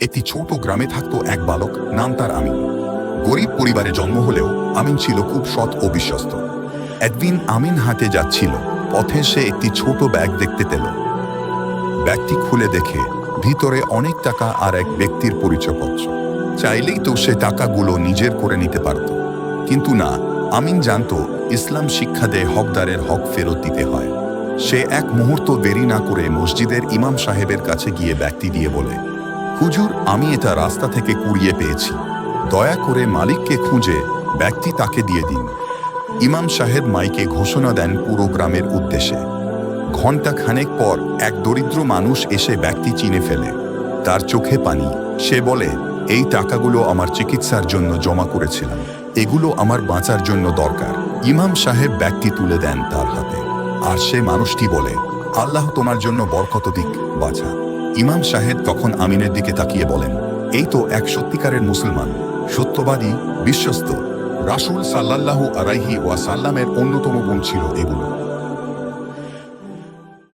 একটি ছোট গ্রামে থাকতো এক বালক, নাম তার আমিন। গরিব পরিবারে জন্ম হলেও আমিন ছিল খুব সৎ ও বিশ্বস্ত। একদিন আমিন হাটে যাচ্ছিল, পথে সে একটি ছোট ব্যাগ দেখতে পেল। ব্যাগটি খুলে দেখে ভিতরে অনেক টাকা আর এক ব্যক্তির পরিচয়পত্র। চাইলেই তো সে টাকাগুলো নিজের করে নিতে পারত। কিন্তু না, আমিন জানতো ইসলাম শিক্ষা দেয় হকদারের হক ফেরত দিতে হয়। সে এক মুহূর্ত দেরি না করে মসজিদের ইমাম সাহেবের কাছে গিয়ে ব্যাগটি দিয়ে বলে হুজুর, আমি এটা রাস্তা থেকে কুড়িয়ে পেয়েছি। দয়া করে মালিককে খুঁজে ব্যক্তি তাকে দিয়ে দিন। ইমাম সাহেব মাইকে ঘোষণা দেন পুরো গ্রামের উদ্দেশ্যে। ঘণ্টা খানেক পর এক দরিদ্র মানুষ এসে ব্যক্তি চিনে ফেলে। তার চোখে পানি। সে বলে, এই টাকাগুলো আমার চিকিৎসার জন্য জমা করেছিলাম। এগুলো আমার বাঁচার জন্য দরকার। ইমাম সাহেব ব্যক্তি তুলে দেন তার হাতে। আর সে মানুষটি বলে, আল্লাহ তোমার জন্য বরকত দিক, বাছা। ইমাম সাহেব তখন আমিনের দিকে তাকিয়ে বলেন, এই তো এক সত্যিকারের মুসলমান, সত্যবাদী, বিশ্বস্ত। রাসূল সাল্লাল্লাহু আলাইহি ওয়াসাল্লামের অন্যতম গুণ ছিল এগুলো